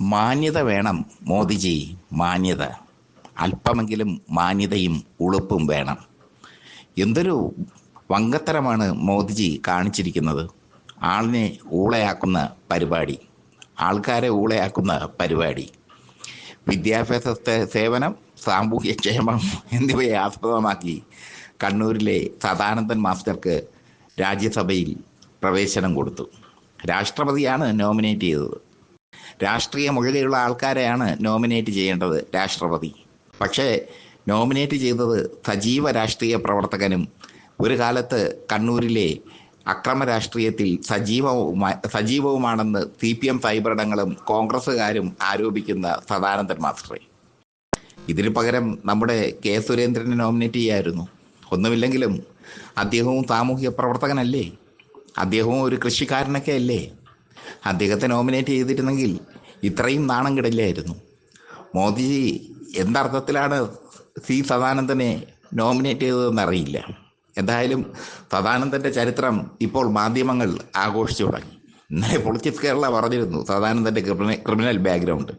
മാന്യത വേണം മോദിജി മാന്യത. അല്പമെങ്കിലും മാന്യതയും ഉളുപ്പും വേണം. എന്തൊരു വങ്കത്തരമാണ് മോദിജി കാണിച്ചിരിക്കുന്നത്. ആളിനെ ഊളയാക്കുന്ന പരിപാടി. ആൾക്കാരെ ഊളയാക്കുന്ന പരിപാടി. വിദ്യാഭ്യാസ സേവനം സാമൂഹ്യക്ഷേമം എന്നിവയെ ആസ്പദമാക്കി കണ്ണൂരിലെ സദാനന്ദൻ മാസ്റ്റർക്ക് രാജ്യസഭയിൽ പ്രവേശനം കൊടുത്തു. രാഷ്ട്രപതിയാണ് നോമിനേറ്റ് ചെയ്തത്. രാഷ്ട്രീയം ഒഴികെയുള്ള ആൾക്കാരെയാണ് നോമിനേറ്റ് ചെയ്യേണ്ടത് രാഷ്ട്രപതി. പക്ഷേ നോമിനേറ്റ് ചെയ്തത് സജീവ രാഷ്ട്രീയ പ്രവർത്തകനും ഒരു കാലത്ത് കണ്ണൂരിലെ അക്രമ രാഷ്ട്രീയത്തിൽ സജീവവുമായി സജീവവുമാണെന്ന് സി പി എം സൈബറിടങ്ങളും കോൺഗ്രസ്സുകാരും ആരോപിക്കുന്ന സദാനന്ദൻ മാസ്റ്ററെ. ഇതിന് പകരം നമ്മുടെ കെ സുരേന്ദ്രനെ നോമിനേറ്റ് ചെയ്യായിരുന്നു. ഒന്നുമില്ലെങ്കിലും അദ്ദേഹവും സാമൂഹ്യ പ്രവർത്തകനല്ലേ? അദ്ദേഹവും ഒരു കൃഷിക്കാരനൊക്കെ അല്ലേ? അദ്ദേഹത്തെ നോമിനേറ്റ് ചെയ്തിരുന്നെങ്കിൽ ഇത്രയും നാണം കിടില്ലായിരുന്നു. മോദിജി എന്തർത്ഥത്തിലാണ് സി സദാനന്ദനെ നോമിനേറ്റ് ചെയ്തതെന്ന് അറിയില്ല എന്തായാലും സദാനന്ദന്റെ ചരിത്രം ഇപ്പോൾ മാധ്യമങ്ങൾ ആഘോഷിച്ചു തുടങ്ങി. ഇന്നലെ പൊളിറ്റിക്സ് കേരള പറഞ്ഞിരുന്നു സദാനന്ദന്റെ ക്രിമിനൽ ക്രിമിനൽ ബാക്ക്ഗ്രൗണ്ട്.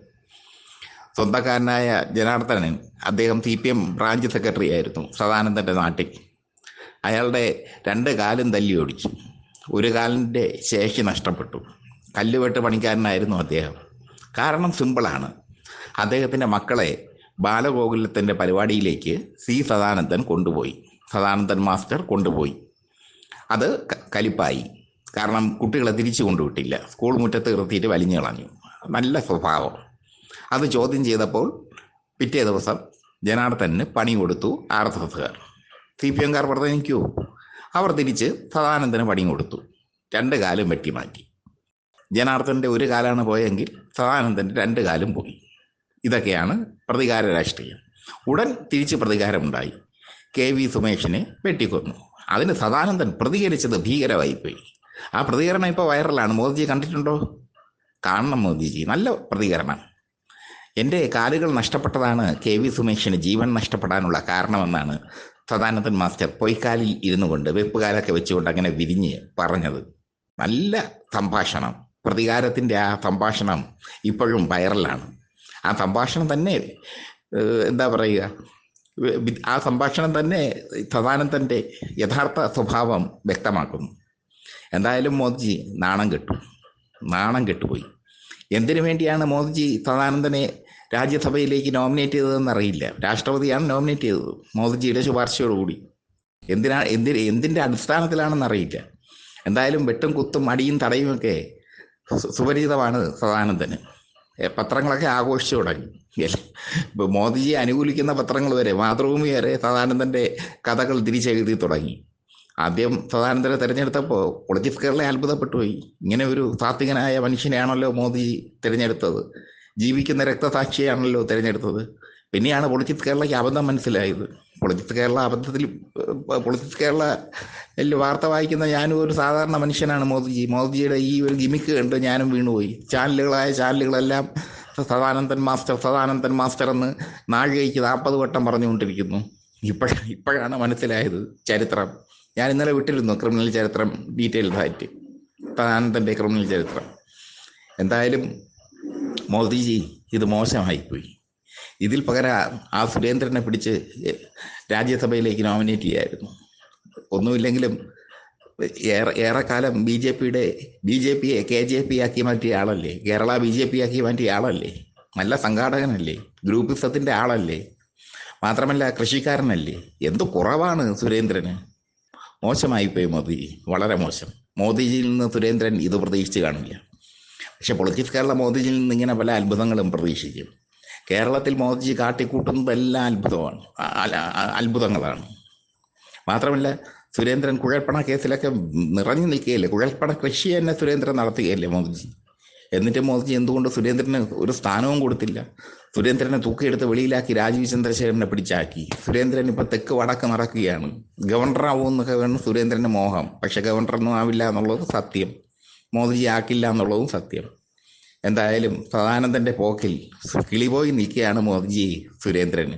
സ്വന്തക്കാരനായ ജനാർദ്ദനൻ അദ്ദേഹം C P M branch secretary ആയിരുന്നു സദാനന്ദന്റെ നാട്ടിൽ. അയാളുടെ രണ്ട് കാലും തല്ലി ഓടിച്ചു. ഒരു കാലിന്റെ ശേഷി നഷ്ടപ്പെട്ടു. കല്ലുവെട്ട് പണിക്കാരനായിരുന്നു അദ്ദേഹം. കാരണം സിമ്പിളാണ്. അദ്ദേഹത്തിന്റെ മക്കളെ ബാലഗോകുലത്തിന്റെ പരിപാടിയിലേക്ക് സി സദാനന്ദൻ കൊണ്ടുപോയി. സദാനന്ദൻ മാസ്റ്റർ കൊണ്ടുപോയി. അത് കലിപ്പായി. കാരണം കുട്ടികളെ തിരിച്ചു കൊണ്ടുവിട്ടില്ല. സ്കൂൾ മുറ്റത്ത് നിർത്തിയിട്ട് വലിഞ്ഞു കളഞ്ഞു. നല്ല സ്വഭാവം. അത് ചോദ്യം ചെയ്തപ്പോൾ പിറ്റേ ദിവസം ജനാർദ്ദന് പണി കൊടുത്തു ആർ എസ് എസ്സുകാർ. സി പി എംകാർ പ്രധാനിക്കൂ അവർ തിരിച്ച് സദാനന്ദന് പണി കൊടുത്തു. രണ്ട് കാലം വെട്ടിമാറ്റി. ജനാർദ്ദന്റെ ഒരു കാലാണ് പോയെങ്കിൽ സദാനന്ദന്റെ രണ്ട് കാലും പോയി. ഇതൊക്കെയാണ് പ്രതികാര രാഷ്ട്രീയം. ഉടൻ തിരിച്ച് പ്രതികാരമുണ്ടായി. K V സുമേഷിനെ വെട്ടിക്കൊന്നു. അതിന് സദാനന്ദൻ പ്രതികരിച്ചത് ഭീകരമായിപ്പോയി ആ പ്രതികരണം ഇപ്പോൾ വൈറലാണ്. മോദിജി കണ്ടിട്ടുണ്ടോ? കാണണം മോദിജി. നല്ല പ്രതികരണം എന്റെ കാലുകൾ നഷ്ടപ്പെട്ടതാണ് കെ വി സുമേഷിന് ജീവൻ നഷ്ടപ്പെടാനുള്ള കാരണമെന്നാണ് സദാനന്ദൻ മാസ്റ്റർ പൊയ്ക്കാലിൽ ഇരുന്നു കൊണ്ട് വെപ്പുകാലൊക്കെ വെച്ചുകൊണ്ട് അങ്ങനെ വിരിഞ്ഞ് പറഞ്ഞത്. നല്ല സംഭാഷണം. പ്രതികാരത്തിന്റെ ആ സംഭാഷണം ഇപ്പോഴും വൈറലാണ്. ആ സംഭാഷണം തന്നെ എന്താ പറയുക ആ സംഭാഷണം തന്നെ സദാനന്ദന്റെ യഥാർത്ഥ സ്വഭാവം വ്യക്തമാക്കുന്നു. എന്തായാലും മോദിജി നാണം കെട്ടു. നാണം കെട്ടുപോയി. എന്തിനു വേണ്ടിയാണ് മോദിജി സദാനന്ദനെ രാജ്യസഭയിലേക്ക് നോമിനേറ്റ് ചെയ്തതെന്ന് അറിയില്ല. രാഷ്ട്രപതിയാണ് നോമിനേറ്റ് ചെയ്തത് മോദിജിയുടെ ശുപാർശയോടുകൂടി. എന്തിനാ എന്തി എന്തിന്റെ അടിസ്ഥാനത്തിലാണെന്ന് അറിയില്ല. എന്തായാലും വെട്ടും കുത്തും അടിയും തടയും ഒക്കെ സുപരിചിതമാണ് സദാനന്ദന് പത്രങ്ങളൊക്കെ ആഘോഷിച്ചു തുടങ്ങി. മോദിജിയെ അനുകൂലിക്കുന്ന പത്രങ്ങൾ വരെ മാതൃഭൂമി വരെ സദാനന്ദന്റെ കഥകൾ തിരിച്ചെഴുതി തുടങ്ങി. ആദ്യം സദാനന്ദനെ തിരഞ്ഞെടുത്തപ്പോൾ പൊളിറ്റിക്സ് കേരളം അത്ഭുതപ്പെട്ടു പോയി. ഇങ്ങനെ ഒരു സാത്വികനായ മനുഷ്യനെയാണല്ലോ മോദിജി തിരഞ്ഞെടുത്തത്. ജീവിക്കുന്ന രക്തസാക്ഷിയാണല്ലോ തിരഞ്ഞെടുത്തത്. പിന്നെയാണ് പൊളിറ്റിക്സ് കേരളയ്ക്ക് അബദ്ധം മനസ്സിലായത്. പൊളിറ്റിക്സ് കേരള അബദ്ധത്തിൽ പൊളിറ്റിക്സ് കേരള വാർത്ത വായിക്കുന്ന ഞാനും ഒരു സാധാരണ മനുഷ്യനാണ് മോദിജി. മോദിജിയുടെ ഈ ഒരു ഗിമിക്ക് കണ്ട് ഞാനും വീണുപോയി. ചാനലുകളായ ചാനലുകളെല്ലാം സദാനന്ദൻ മാസ്റ്റർ സദാനന്ദൻ മാസ്റ്റർ എന്ന് നാഴികയ്ക്ക് നാൽപ്പത് വട്ടം പറഞ്ഞുകൊണ്ടിരിക്കുന്നു. ഇപ്പോഴ ഇപ്പോഴാണ് മനസ്സിലായത് ചരിത്രം. ഞാൻ ഇന്നലെ വിട്ടിരുന്നു ക്രിമിനൽ ചരിത്രം ഡീറ്റെയിൽഡ് ആയിട്ട്. സദാനന്ദന്റെ ക്രിമിനൽ ചരിത്രം. എന്തായാലും മോദിജി ഇത് മോശമായിപ്പോയി. ഇതിൽ പകരം ആ സുരേന്ദ്രനെ പിടിച്ച് രാജ്യസഭയിലേക്ക് നോമിനേറ്റ് ചെയ്യായിരുന്നു. ഒന്നുമില്ലെങ്കിലും ഏറെ ഏറെക്കാലം ബി ജെ പിയുടെ ബി ജെ പിയെ കെ ജെ പി ആക്കി മാറ്റിയ ആളല്ലേ? കേരള ബി ജെ പി ആക്കി മാറ്റിയ ആളല്ലേ? നല്ല സംഘാടകനല്ലേ? ഗ്രൂപ്പിസത്തിന്റെ ആളല്ലേ? മാത്രമല്ല കൃഷിക്കാരനല്ലേ? എന്ത് കുറവാണ് സുരേന്ദ്രന്? മോശമായിപ്പോയി മോദി. വളരെ മോശം. മോദിജിയിൽ നിന്ന് സുരേന്ദ്രൻ ഇത് പ്രതീക്ഷിച്ച് കാണില്ല. പക്ഷെ പൊളിറ്റിക്സ് കേരള മോദിജിയിൽ നിന്ന് ഇങ്ങനെ പല അത്ഭുതങ്ങളും പ്രതീക്ഷിക്കും. കേരളത്തിൽ മോദിജി കാട്ടിക്കൂട്ടുന്നതെല്ലാം അത്ഭുതമാണ്. അത്ഭുതങ്ങളാണ്. മാത്രമല്ല സുരേന്ദ്രൻ കുഴൽപ്പണ കേസിലൊക്കെ നിറഞ്ഞു നിൽക്കുകയല്ലേ? കുഴൽപ്പണ കൃഷി തന്നെ സുരേന്ദ്രൻ നടത്തുകയല്ലേ മോദിജി? എന്നിട്ട് മോദിജി എന്തുകൊണ്ട് സുരേന്ദ്രന് ഒരു സ്ഥാനവും കൊടുത്തില്ല? സുരേന്ദ്രനെ തൂക്കിയെടുത്ത് വെളിയിലാക്കി രാജീവ് ചന്ദ്രശേഖരനെ പിടിച്ചാക്കി. സുരേന്ദ്രൻ ഇപ്പൊ തെക്ക് വടക്ക് നടക്കുകയാണ്. ഗവർണറാവുമെന്നൊക്കെ വേണം സുരേന്ദ്രന് മോഹം. പക്ഷെ ഗവർണറൊന്നും ആവില്ല എന്നുള്ളത് സത്യം. മോദിജി ആക്കില്ല എന്നുള്ളതും സത്യം. എന്തായാലും സദാനന്ദന്റെ പോക്കിൽ കിളിപോയി നിൽക്കുകയാണ് മോദിജി സുരേന്ദ്രന്